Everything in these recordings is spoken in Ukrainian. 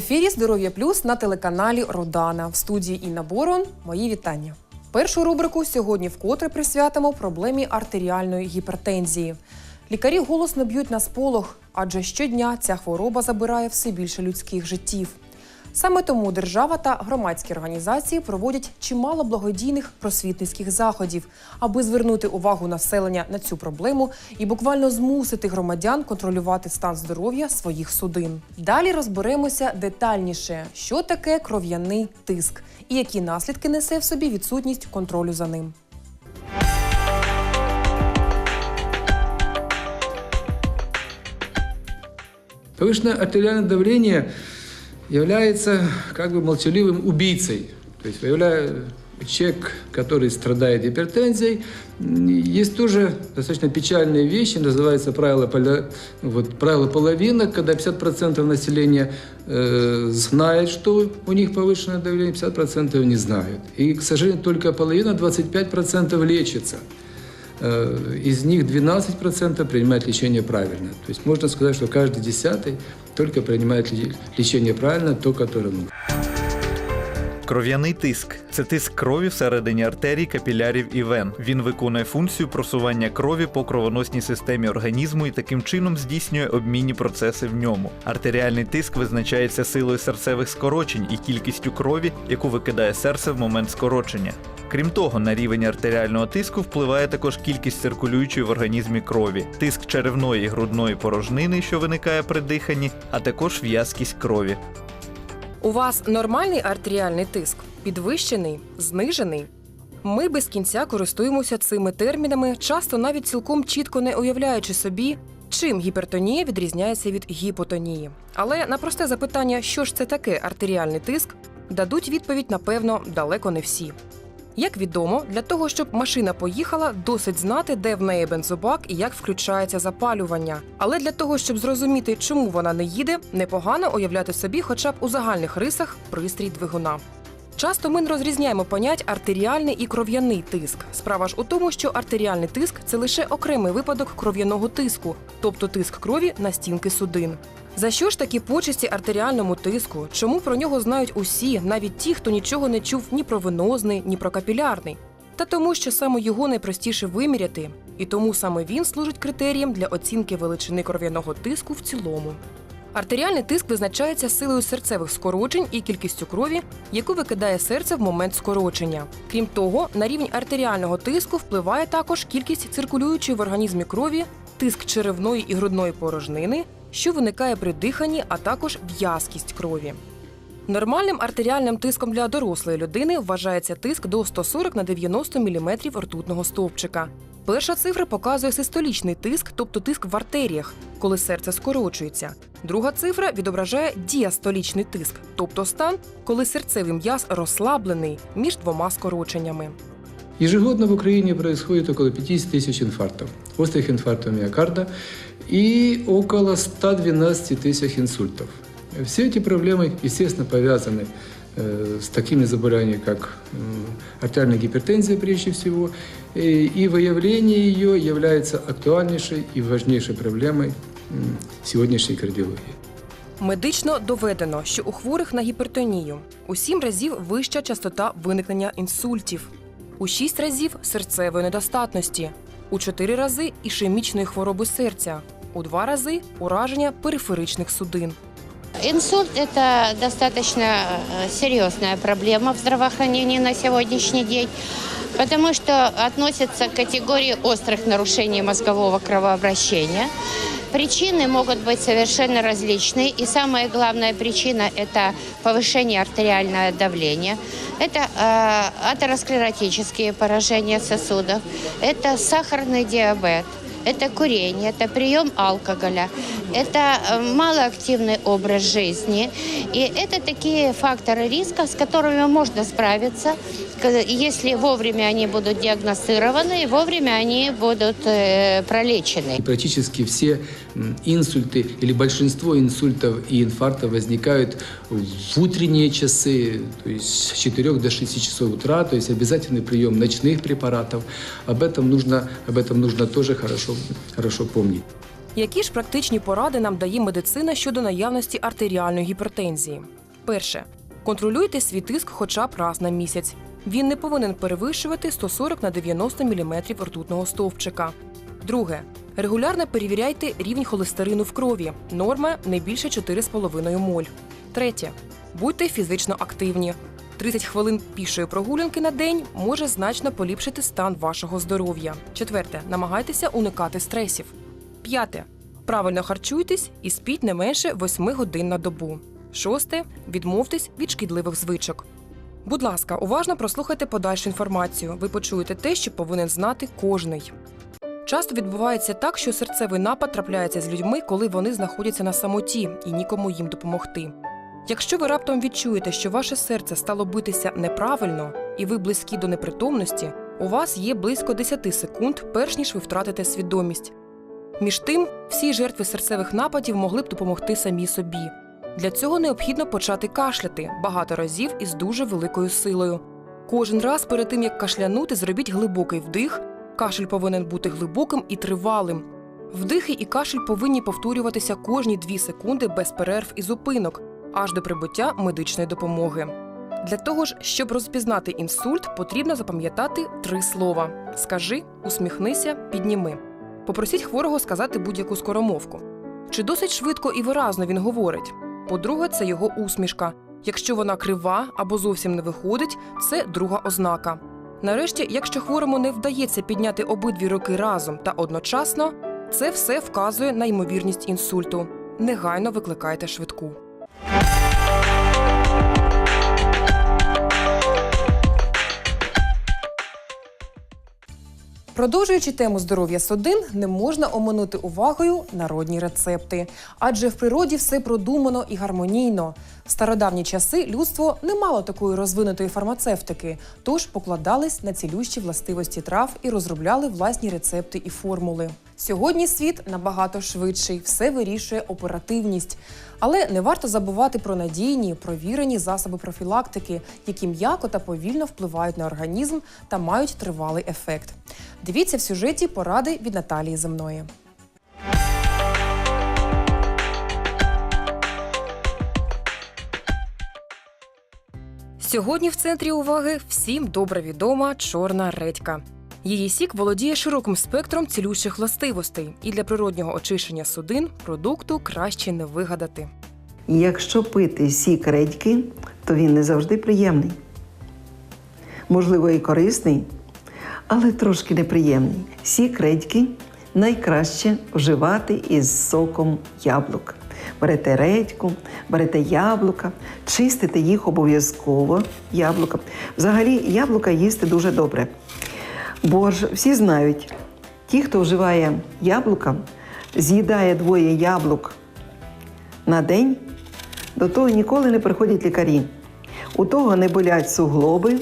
Ефірі Здоров'я Плюс на телеканалі Родана. В студії Інна Борон. Мої вітання. Першу рубрику сьогодні вкотре присвятимо проблемі артеріальної гіпертензії. Лікарі голосно б'ють на сполох, адже щодня ця хвороба забирає все більше людських життів. Саме тому держава та громадські організації проводять чимало благодійних просвітницьких заходів, аби звернути увагу населення на цю проблему і буквально змусити громадян контролювати стан здоров'я своїх судин. Далі розберемося детальніше, що таке кров'яний тиск і які наслідки несе в собі відсутність контролю за ним. Повышенное артериальное давление является как бы молчаливым убийцей. То есть выявляя человек, который страдает гипертензией, м, есть тоже достаточно печальные вещи, называется правило, поля- вот, правило половинок, когда 50% населения э, знает, что у них повышенное давление, 50% не знают. И, к сожалению, только половина, 25% лечится. Э, Из них 12% принимает лечение правильно. То есть можно сказать, что каждый десятый только принимает ле- лечение правильно, то, которое нужно. Кров'яний тиск це тиск крові всередині артерій, капілярів і вен. Він виконує функцію просування крові по кровоносній системі організму і таким чином здійснює обмінні процеси в ньому. Артеріальний тиск визначається силою серцевих скорочень і кількістю крові, яку викидає серце в момент скорочення. Крім того, на рівень артеріального тиску впливає також кількість циркулюючої в організмі крові, тиск черевної і грудної порожнини, що виникає при диханні, а також в'язкість крові. У вас нормальний артеріальний тиск, підвищений, знижений. Ми без кінця користуємося цими термінами, часто навіть цілком чітко не уявляючи собі, чим гіпертонія відрізняється від гіпотонії. Але на просте запитання, що ж це таке артеріальний тиск, дадуть відповідь, напевно, далеко не всі. Як відомо, для того, щоб машина поїхала, досить знати, де в неї бензобак і як включається запалювання. Але для того, щоб зрозуміти, чому вона не їде, непогано уявляти собі, хоча б у загальних рисах, пристрій двигуна. Часто ми не розрізняємо понять артеріальний і кров'яний тиск. Справа ж у тому, що артеріальний тиск це лише окремий випадок кров'яного тиску, тобто тиск крові на стінки судин. За що ж такі почесті артеріальному тиску? Чому про нього знають усі, навіть ті, хто нічого не чув ні про венозний, ні про капілярний? Та тому, що саме його найпростіше виміряти, і тому саме він служить критерієм для оцінки величини кров'яного тиску в цілому. Артеріальний тиск визначається силою серцевих скорочень і кількістю крові, яку викидає серце в момент скорочення. Крім того, на рівень артеріального тиску впливає також кількість циркулюючої в організмі крові, тиск черевної і грудної порожнини, що виникає при диханні, а також в'язкість крові. Нормальним артеріальним тиском для дорослої людини вважається тиск до 140 на 90 мм ртутного стовпчика. Перша цифра показує систолічний тиск, тобто тиск в артеріях, коли серце скорочується. Друга цифра відображає діастолічний тиск, тобто стан, коли серцевий м'яз розслаблений між двома скороченнями. Ежегодно в Украине происходит около 50 тысяч инфарктов, острых инфарктов миокарда и около 112 тысяч инсультов. Все эти проблемы, естественно, повязаны э, с такими заболеваниями, как м, артериальная гипертензия прежде всего, и, и выявление ее является актуальнейшей и важнейшей проблемой м, сегодняшней кардиологии. Медично доведено, що у хворих на гіпертонію у 7 разів вища частота виникнення інсультів, у 6 разів серцевої недостатності, у 4 рази ішемічної хвороби серця, у 2 рази ураження периферичних судин. Инсульт – это достаточно э, серьезная проблема в здравоохранении на сегодняшний день, потому что относится к категории острых нарушений мозгового кровообращения. Причины могут быть совершенно различные, и самая главная причина – это повышение артериального давления, это э, атеросклеротические поражения сосудов, это сахарный диабет, это курение, это прием алкоголя, это э, малоактивный образ жизни. И это такие факторы риска, с которыми можно справиться, если вовремя они будут диагностированы и вовремя они будут э, пролечены. И практически все м, инсульты или большинство инсультов и инфарктов возникают в утренние часы, то есть с 4 до 6 часов утра, то есть обязательный прием ночных препаратов. Об этом нужно, об этом нужно тоже хорошо, хорошо помнить. Які ж практичні поради нам дає медицина щодо наявності артеріальної гіпертензії? Перше. Контролюйте свій тиск хоча б раз на місяць. Він не повинен перевищувати 140 на 90 мм ртутного стовпчика. Друге. Регулярно перевіряйте рівень холестерину в крові. Норма не більше 4,5 моль. Третє. Будьте фізично активні. 30 хвилин пішої прогулянки на день може значно поліпшити стан вашого здоров'я. Четверте. Намагайтеся уникати стресів. П'яте. Правильно харчуйтесь і спіть не менше 8 годин на добу. Шосте. Відмовтесь від шкідливих звичок. Будь ласка, уважно прослухайте подальшу інформацію. Ви почуєте те, що повинен знати кожний. Часто відбувається так, що серцевий напад трапляється з людьми, коли вони знаходяться на самоті і нікому їм допомогти. Якщо ви раптом відчуєте, що ваше серце стало битися неправильно і ви близькі до непритомності, у вас є близько 10 секунд, перш ніж ви втратите свідомість. Між тим, всі жертви серцевих нападів могли б допомогти самі собі. Для цього необхідно почати кашляти багато разів із дуже великою силою. Кожен раз перед тим як кашлянути, зробіть глибокий вдих. Кашель повинен бути глибоким і тривалим. Вдихи і кашель повинні повторюватися кожні 2 секунди без перерв і зупинок, аж до прибуття медичної допомоги. Для того ж, щоб розпізнати інсульт, потрібно запам'ятати три слова: скажи, усміхнися, підніми. Попросіть хворого сказати будь-яку скоромовку. Чи досить швидко і виразно він говорить? По-друге, це його усмішка. Якщо вона крива або зовсім не виходить, це друга ознака. Нарешті, якщо хворому не вдається підняти обидві руки разом та одночасно, це все вказує на ймовірність інсульту. Негайно викликайте швидку. Продовжуючи тему здоров'я судин, не можна оминути увагою народні рецепти, адже в природі все продумано і гармонійно. Стародавні часи людство не мало такої розвинутої фармацевтики, тож покладались на цілющі властивості трав і розробляли власні рецепти і формули. Сьогодні світ набагато швидший, все вирішує оперативність. Але не варто забувати про надійні, провірені засоби профілактики, які м'яко та повільно впливають на організм та мають тривалий ефект. Дивіться в сюжеті поради від Наталії Земної. Сьогодні в центрі уваги всім добре відома чорна редька. Її сік володіє широким спектром цілющих властивостей, і для природнього очищення судин продукту краще не вигадати. Якщо пити сік редьки, то він не завжди приємний. Можливо, і корисний, але трошки неприємний. Сік редьки найкраще вживати із соком яблук. Берете редьку, берете яблука, чистите їх обов'язково яблука. Взагалі, яблука їсти дуже добре. Бо ж всі знають, ті, хто вживає яблука, з'їдає двоє яблук на день, до того ніколи не приходять лікарі. У того не болять суглоби,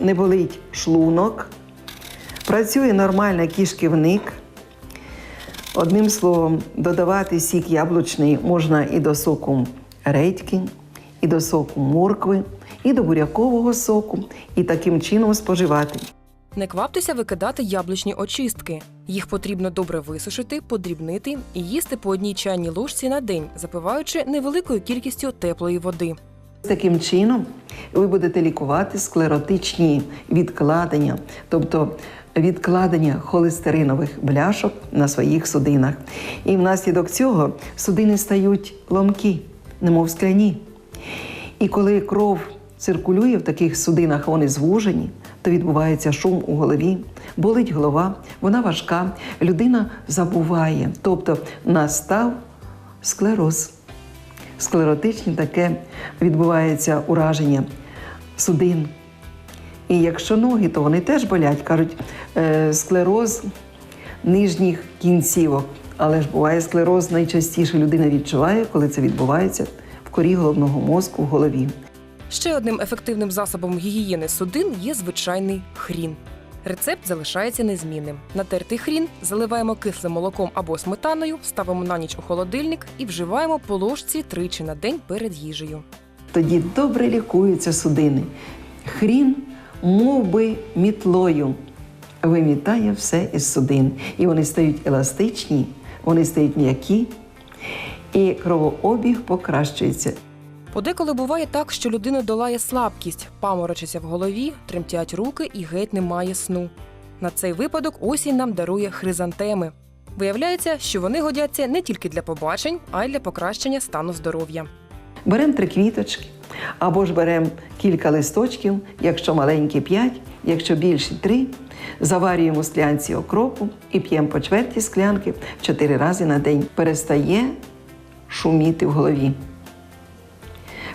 не болить шлунок, працює нормально кишківник. Одним словом, додавати сік яблучний можна і до соку редьки, і до соку моркви, і до бурякового соку, і таким чином споживати. Не кваптеся викидати яблучні очистки. Їх потрібно добре висушити, подрібнити і їсти по одній чайній ложці на день, запиваючи невеликою кількістю теплої води. Таким чином ви будете лікувати склеротичні відкладення, тобто відкладення холестеринових бляшок на своїх судинах. І внаслідок цього судини стають ломкі, немов скляні. І коли кров циркулює в таких судинах, вони звужені, то відбувається шум у голові, болить голова, вона важка, людина забуває, тобто настав склероз склеротичні таке відбувається ураження судин. І якщо ноги, то вони теж болять, кажуть, склероз нижніх кінцівок. Але ж буває склероз найчастіше людина відчуває, коли це відбувається в корі головного мозку в голові. Ще одним ефективним засобом гігієни судин є звичайний хрін. Рецепт залишається незмінним. Натертий хрін заливаємо кислим молоком або сметаною, ставимо на ніч у холодильник і вживаємо по ложці тричі на день перед їжею. Тоді добре лікуються судини. Хрін, мов би, мітлою, вимітає все із судин. І вони стають еластичні, вони стають м'які, і кровообіг покращується. Подеколи буває так, що людину долає слабкість, паморочиться в голові, тремтять руки і геть немає сну. На цей випадок осінь нам дарує хризантеми. Виявляється, що вони годяться не тільки для побачень, а й для покращення стану здоров'я. Беремо три квіточки, або ж беремо кілька листочків, якщо маленькі п'ять, якщо більші три. Заварюємо склянці окропу і п'ємо по чверті склянки чотири рази на день. Перестає шуміти в голові.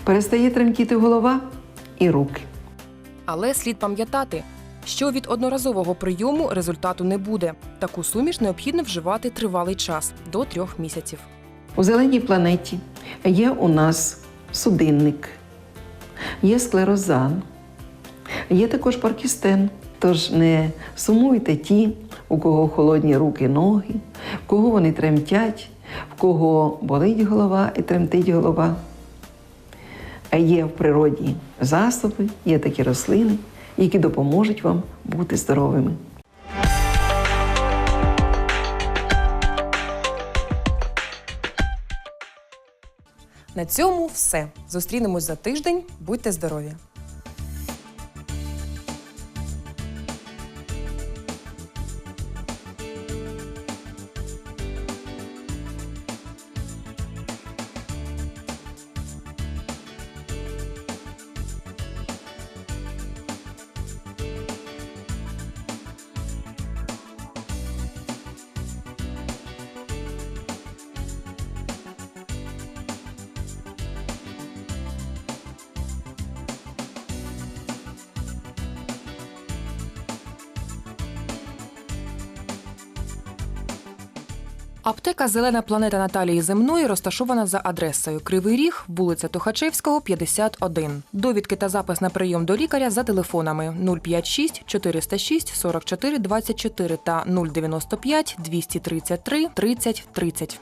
Перестає тремтіти голова і руки. Але слід пам'ятати, що від одноразового прийому результату не буде. Таку суміш необхідно вживати тривалий час до трьох місяців. У зеленій планеті є у нас судинник, є склерозан, є також паркістен. Тож не сумуйте ті, у кого холодні руки, ноги, в кого вони тремтять, в кого болить голова і тремтить голова. А є в природі засоби, є такі рослини, які допоможуть вам бути здоровими. На цьому все. Зустрінемось за тиждень. Будьте здорові! Аптека Зелена планета Наталії Земної розташована за адресою Кривий Ріг, вулиця Тухачевського, 51. Довідки та запис на прийом до лікаря за телефонами 056 406 44 24 та 095 233 30 30.